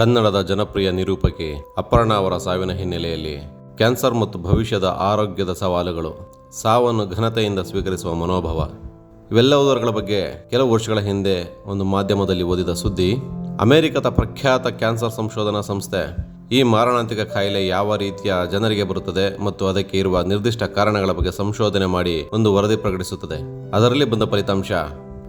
ಕನ್ನಡದ ಜನಪ್ರಿಯ ನಿರೂಪಕಿ ಅಪರ್ಣಾ ಅವರ ಸಾವಿನ ಹಿನ್ನೆಲೆಯಲ್ಲಿ ಕ್ಯಾನ್ಸರ್ ಮತ್ತು ಭವಿಷ್ಯದ ಆರೋಗ್ಯದ ಸವಾಲುಗಳು, ಸಾವನ್ನು ಘನತೆಯಿಂದ ಸ್ವೀಕರಿಸುವ ಮನೋಭಾವ. ಇವೆಲ್ಲವುದರ ಬಗ್ಗೆ ಕೆಲವು ವರ್ಷಗಳ ಹಿಂದೆ ಒಂದು ಮಾಧ್ಯಮದಲ್ಲಿ ಓದಿದ ಸುದ್ದಿ, ಅಮೆರಿಕದ ಪ್ರಖ್ಯಾತ ಕ್ಯಾನ್ಸರ್ ಸಂಶೋಧನಾ ಸಂಸ್ಥೆ ಈ ಮಾರಣಾಂತಿಕ ಕಾಯಿಲೆ ಯಾವ ರೀತಿಯ ಜನರಿಗೆ ಬರುತ್ತದೆ ಮತ್ತು ಅದಕ್ಕೆ ಇರುವ ನಿರ್ದಿಷ್ಟ ಕಾರಣಗಳ ಬಗ್ಗೆ ಸಂಶೋಧನೆ ಮಾಡಿ ಒಂದು ವರದಿ ಪ್ರಕಟಿಸುತ್ತದೆ. ಅದರಲ್ಲಿ ಬಂದ ಫಲಿತಾಂಶ,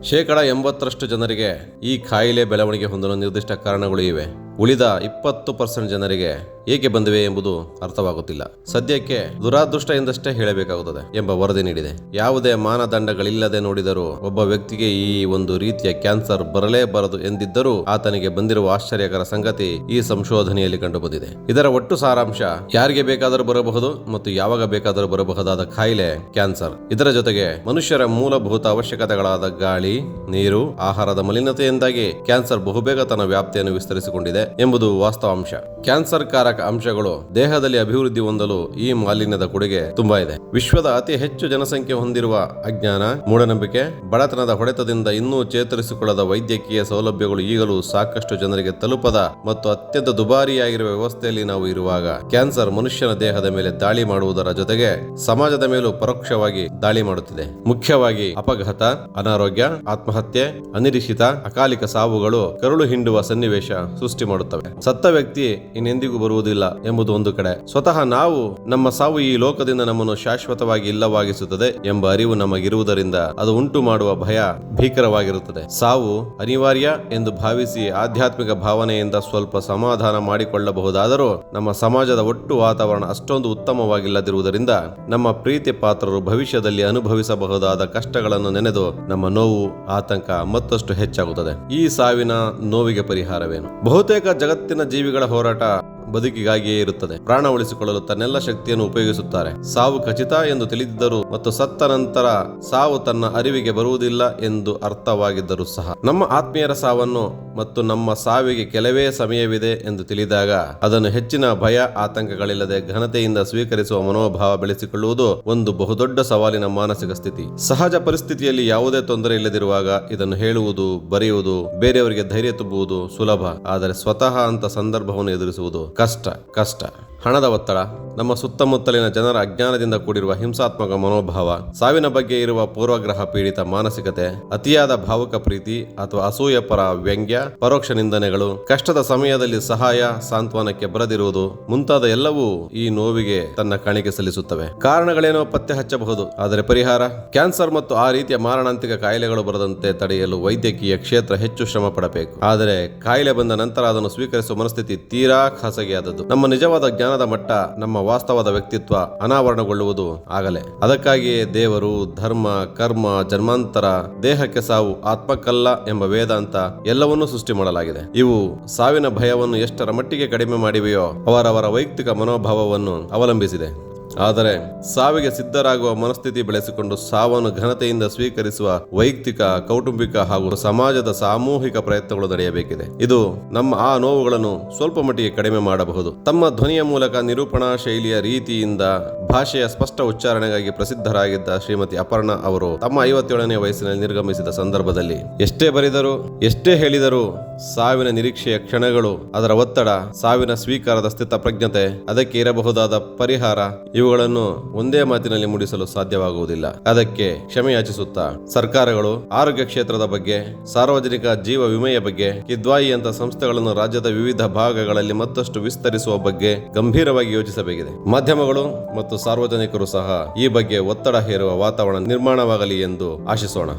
ಶೇಕಡ ಎಂಬತ್ತರಷ್ಟು ಜನರಿಗೆ ಈ ಕಾಯಿಲೆ ಬೆಳವಣಿಗೆ ಹೊಂದಲು ನಿರ್ದಿಷ್ಟ ಕಾರಣಗಳು ಇವೆ. ಉಳಿದ ಇಪ್ಪತ್ತು ಪರ್ಸೆಂಟ್ ಜನರಿಗೆ ಏಕೆ ಬಂದಿವೆ ಎಂಬುದು ಅರ್ಥವಾಗುತ್ತಿಲ್ಲ. ಸದ್ಯಕ್ಕೆ ದುರಾದೃಷ್ಟ ಎಂದಷ್ಟೇ ಹೇಳಬೇಕಾಗುತ್ತದೆ ಎಂಬ ವರದಿ ನೀಡಿದೆ. ಯಾವುದೇ ಮಾನದಂಡಗಳಿಲ್ಲದೆ ನೋಡಿದರೂ ಒಬ್ಬ ವ್ಯಕ್ತಿಗೆ ಈ ಒಂದು ರೀತಿಯ ಕ್ಯಾನ್ಸರ್ ಬರಲೇಬಾರದು ಎಂದಿದ್ದರೂ ಆತನಿಗೆ ಬಂದಿರುವ ಆಶ್ಚರ್ಯಕರ ಸಂಗತಿ ಈ ಸಂಶೋಧನೆಯಲ್ಲಿ ಕಂಡುಬಂದಿದೆ. ಇದರ ಒಟ್ಟು ಸಾರಾಂಶ ಯಾರಿಗೆ ಬೇಕಾದರೂ ಬರಬಹುದು ಮತ್ತು ಯಾವಾಗ ಬೇಕಾದರೂ ಬರಬಹುದಾದ ಕಾಯಿಲೆ ಕ್ಯಾನ್ಸರ್. ಇದರ ಜೊತೆಗೆ ಮನುಷ್ಯರ ಮೂಲಭೂತ ಅವಶ್ಯಕತೆಗಳಾದ ಗಾಳಿ, ನೀರು, ಆಹಾರದ ಮಲಿನತೆಯಿಂದಾಗಿ ಕ್ಯಾನ್ಸರ್ ಬಹುಬೇಗ ತನ್ನ ವ್ಯಾಪ್ತಿಯನ್ನು ವಿಸ್ತರಿಸಿಕೊಂಡಿದೆ ಎಂಬುದು ವಾಸ್ತವಾಂಶ. ಕ್ಯಾನ್ಸರ್ ಕಾರಕ ಅಂಶಗಳು ದೇಹದಲ್ಲಿ ಅಭಿವೃದ್ಧಿ ಹೊಂದಲು ಈ ಮಾಲಿನ್ಯದ ಕೊಡುಗೆ ತುಂಬಾ ಇದೆ. ವಿಶ್ವದ ಅತಿ ಹೆಚ್ಚು ಜನಸಂಖ್ಯೆ ಹೊಂದಿರುವ ಅಜ್ಞಾನ, ಮೂಢನಂಬಿಕೆ, ಬಡತನದ ಹೊಡೆತದಿಂದ ಇನ್ನೂ ಚೇತರಿಸಿಕೊಳ್ಳದ ವೈದ್ಯಕೀಯ ಸೌಲಭ್ಯಗಳು ಈಗಲೂ ಸಾಕಷ್ಟು ಜನರಿಗೆ ತಲುಪದ ಮತ್ತು ಅತ್ಯಂತ ದುಬಾರಿಯಾಗಿರುವ ವ್ಯವಸ್ಥೆಯಲ್ಲಿ ನಾವು ಇರುವಾಗ ಕ್ಯಾನ್ಸರ್ ಮನುಷ್ಯನ ದೇಹದ ಮೇಲೆ ದಾಳಿ ಮಾಡುವುದರ ಜೊತೆಗೆ ಸಮಾಜದ ಮೇಲೂ ಪರೋಕ್ಷವಾಗಿ ದಾಳಿ ಮಾಡುತ್ತಿದೆ. ಮುಖ್ಯವಾಗಿ ಅಪಘಾತ, ಅನಾರೋಗ್ಯ, ಆತ್ಮಹತ್ಯೆ, ಅನಿರೀಕ್ಷಿತ, ಅಕಾಲಿಕ ಸಾವುಗಳು ಕರುಳು ಹಿಂಡುವ ಸನ್ನಿವೇಶ ಸೃಷ್ಟಿ ಮಾಡುತ್ತವೆ. ಸತ್ತ ವ್ಯಕ್ತಿ ಇನ್ನೆಂದಿಗೂ ಬರುವುದಿಲ್ಲ ಎಂಬುದು ಒಂದು ಕಡೆ. ಸ್ವತಃ ನಾವು ನಮ್ಮ ಸಾವು ಈ ಲೋಕದಿಂದ ನಮ್ಮನ್ನು ಶಾಶ್ವತವಾಗಿ ಇಲ್ಲವಾಗಿಸುತ್ತದೆ ಎಂಬ ಅರಿವು ನಮಗಿರುವುದರಿಂದ ಅದು ಉಂಟು ಮಾಡುವ ಭಯ ಭೀಕರವಾಗಿರುತ್ತದೆ. ಸಾವು ಅನಿವಾರ್ಯ ಎಂದು ಭಾವಿಸಿ ಆಧ್ಯಾತ್ಮಿಕ ಭಾವನೆಯಿಂದ ಸ್ವಲ್ಪ ಸಮಾಧಾನ ಮಾಡಿಕೊಳ್ಳಬಹುದಾದರೂ ನಮ್ಮ ಸಮಾಜದ ಒಟ್ಟು ವಾತಾವರಣ ಅಷ್ಟೊಂದು ಉತ್ತಮವಾಗಿಲ್ಲದಿರುವುದರಿಂದ ನಮ್ಮ ಪ್ರೀತಿ ಪಾತ್ರರು ಭವಿಷ್ಯದಲ್ಲಿ ಅನುಭವಿಸಬಹುದಾದ ಕಷ್ಟಗಳನ್ನು ನೆನೆದು ನಮ್ಮ ನೋವು, ಆತಂಕ ಮತ್ತಷ್ಟು ಹೆಚ್ಚಾಗುತ್ತದೆ. ಈ ಸಾವಿನ ನೋವಿಗೆ ಪರಿಹಾರವೇನು? ಬಹುತೇಕ ಜಗತ್ತಿನ ಜೀವಿಗಳ ಹೋರಾಟ ಬದುಕಿಗಾಗಿಯೇ ಇರುತ್ತದೆ. ಪ್ರಾಣ ಉಳಿಸಿಕೊಳ್ಳಲು ತನ್ನೆಲ್ಲ ಶಕ್ತಿಯನ್ನು ಉಪಯೋಗಿಸುತ್ತಾರೆ. ಸಾವು ಖಚಿತ ಎಂದು ತಿಳಿದಿದ್ದರು ಮತ್ತು ಸತ್ತ ನಂತರ ಸಾವು ತನ್ನ ಅರಿವಿಗೆ ಬರುವುದಿಲ್ಲ ಎಂದು ಅರ್ಥವಾಗಿದ್ದರೂ ಸಹ. ನಮ್ಮ ಆತ್ಮೀಯರ ಸಾವನ್ನು ಮತ್ತು ನಮ್ಮ ಸಾವಿಗೆ ಕೆಲವೇ ಸಮಯವಿದೆ ಎಂದು ತಿಳಿದಾಗ ಅದನ್ನು ಹೆಚ್ಚಿನ ಭಯ, ಆತಂಕಗಳಿಲ್ಲದೆ ಘನತೆಯಿಂದ ಸ್ವೀಕರಿಸುವ ಮನೋಭಾವ ಬೆಳೆಸಿಕೊಳ್ಳುವುದು ಒಂದು ಬಹುದೊಡ್ಡ ಸವಾಲಿನ ಮಾನಸಿಕ ಸ್ಥಿತಿ. ಸಹಜ ಪರಿಸ್ಥಿತಿಯಲ್ಲಿ ಯಾವುದೇ ತೊಂದರೆ ಇಲ್ಲದಿರುವಾಗ ಇದನ್ನು ಹೇಳುವುದು, ಬರೆಯುವುದು, ಬೇರೆಯವರಿಗೆ ಧೈರ್ಯ ತುಂಬುವುದು ಸುಲಭ. ಆದರೆ ಸ್ವತಃ ಅಂತ ಸಂದರ್ಭವನ್ನು ಎದುರಿಸುವುದು ಕಷ್ಟ ಕಷ್ಟ ಹಣದ ಒತ್ತಡ, ನಮ್ಮ ಸುತ್ತಮುತ್ತಲಿನ ಜನರ ಅಜ್ಞಾನದಿಂದ ಕೂಡಿರುವ ಹಿಂಸಾತ್ಮಕ ಮನೋಭಾವ, ಸಾವಿನ ಬಗ್ಗೆ ಇರುವ ಪೂರ್ವಗ್ರಹ ಪೀಡಿತ ಮಾನಸಿಕತೆ, ಅತಿಯಾದ ಭಾವುಕ ಪ್ರೀತಿ ಅಥವಾ ಅಸೂಯ ಪರ ವ್ಯಂಗ್ಯ, ಪರೋಕ್ಷ ನಿಂದನೆಗಳು, ಕಷ್ಟದ ಸಮಯದಲ್ಲಿ ಸಹಾಯ, ಸಾಂತ್ವನಕ್ಕೆ ಬರದಿರುವುದು ಮುಂತಾದ ಎಲ್ಲವೂ ಈ ನೋವಿಗೆ ತನ್ನ ಕಾಣಿಕೆ ಸಲ್ಲಿಸುತ್ತವೆ. ಕಾರಣಗಳೇನೋ ಪತ್ತೆ ಹಚ್ಚಬಹುದು, ಆದರೆ ಪರಿಹಾರ? ಕ್ಯಾನ್ಸರ್ ಮತ್ತು ಆ ರೀತಿಯ ಮಾರಣಾಂತಿಕ ಕಾಯಿಲೆಗಳು ಬರದಂತೆ ತಡೆಯಲು ವೈದ್ಯಕೀಯ ಕ್ಷೇತ್ರ ಹೆಚ್ಚು ಶ್ರಮ ಪಡಬೇಕು ಆದರೆ ಕಾಯಿಲೆ ಬಂದ ನಂತರ ಅದನ್ನು ಸ್ವೀಕರಿಸುವ ಮನಸ್ಥಿತಿ ತೀರಾ ಖಾಸಗಿಯಾದದ್ದು. ನಮ್ಮ ನಿಜವಾದ ಜ್ಞಾನದ ಮಟ್ಟ ನಮ್ಮ ವಾಸ್ತವದ ವ್ಯಕ್ತಿತ್ವ ಅನಾವರಣಗೊಳ್ಳುವುದು ಆಗಲೇ. ಅದಕ್ಕಾಗಿಯೇ ದೇವರು ಧರ್ಮ, ಕರ್ಮ, ಜನ್ಮಾಂತರ, ದೇಹಕ್ಕೆ ಸಾವು ಆತ್ಮಕ್ಕಲ್ಲ ಎಂಬ ವೇದಾಂತ ಎಲ್ಲವನ್ನೂ ಸೃಷ್ಟಿ ಮಾಡಲಾಗಿದೆ. ಇವು ಸಾವಿನ ಭಯವನ್ನು ಎಷ್ಟರ ಮಟ್ಟಿಗೆ ಕಡಿಮೆ ಮಾಡಿವೆಯೋ ಅವರವರ ವೈಯಕ್ತಿಕ ಮನೋಭಾವವನ್ನು ಅವಲಂಬಿಸಿದೆ. ಆದರೆ ಸಾವಿಗೆ ಸಿದ್ಧರಾಗುವ ಮನಸ್ಥಿತಿ ಬೆಳೆಸಿಕೊಂಡು ಸಾವನ್ನು ಘನತೆಯಿಂದ ಸ್ವೀಕರಿಸುವ ವೈಯಕ್ತಿಕ, ಕೌಟುಂಬಿಕ ಹಾಗೂ ಸಮಾಜದ ಸಾಮೂಹಿಕ ಪ್ರಯತ್ನಗಳು ನಡೆಯಬೇಕಿದೆ. ಇದು ನಮ್ಮ ಆ ನೋವುಗಳನ್ನು ಸ್ವಲ್ಪ ಮಟ್ಟಿಗೆ ಕಡಿಮೆ ಮಾಡಬಹುದು. ತಮ್ಮ ಧ್ವನಿಯ ಮೂಲಕ ನಿರೂಪಣಾ ಶೈಲಿಯ ರೀತಿಯಿಂದ ಭಾಷೆಯ ಸ್ಪಷ್ಟ ಉಚ್ಚಾರಣೆಗಾಗಿ ಪ್ರಸಿದ್ಧರಾಗಿದ್ದ ಶ್ರೀಮತಿ ಅಪರ್ಣಾ ಅವರು ತಮ್ಮ ಐವತ್ತೇಳನೇ ವಯಸ್ಸಿನಲ್ಲಿ ನಿರ್ಗಮಿಸಿದ ಸಂದರ್ಭದಲ್ಲಿ, ಎಷ್ಟೇ ಬರೆದರು, ಎಷ್ಟೇ ಹೇಳಿದರೂ ಸಾವಿನ ನಿರೀಕ್ಷೆಯ ಕ್ಷಣಗಳು, ಅದರ ಒತ್ತಡ, ಸಾವಿನ ಸ್ವೀಕಾರದ ಸ್ಥಿತ ಪ್ರಜ್ಞತೆ, ಅದಕ್ಕೆ ಇರಬಹುದಾದ ಪರಿಹಾರ, ಇವುಗಳನ್ನು ಒಂದೇ ಮಾತಿನಲ್ಲಿ ಮೂಡಿಸಲು ಸಾಧ್ಯವಾಗುವುದಿಲ್ಲ. ಅದಕ್ಕೆ ಕ್ಷಮೆಯಾಚಿಸುತ್ತಾ ಸರ್ಕಾರಗಳು, ಆರೋಗ್ಯ ಕ್ಷೇತ್ರದ ಬಗ್ಗೆ, ಸಾರ್ವಜನಿಕ ಜೀವ ವಿಮೆಯ ಬಗ್ಗೆ ಕಿದ್ವಾಯಿಯಂತ ಸಂಸ್ಥೆಗಳನ್ನು ರಾಜ್ಯದ ವಿವಿಧ ಭಾಗಗಳಲ್ಲಿ ಮತ್ತಷ್ಟು ವಿಸ್ತರಿಸುವ ಬಗ್ಗೆ ಗಂಭೀರವಾಗಿ ಯೋಚಿಸಬೇಕಿದೆ. ಮಾಧ್ಯಮಗಳು ಮತ್ತು ಸಾರ್ವಜನಿಕರು ಸಹ ಈ ಬಗ್ಗೆ ಒತ್ತಡ ಹೇರುವ ವಾತಾವರಣ ನಿರ್ಮಾಣವಾಗಲಿ ಎಂದು ಆಶಿಸೋಣ.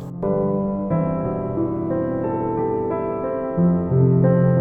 thank you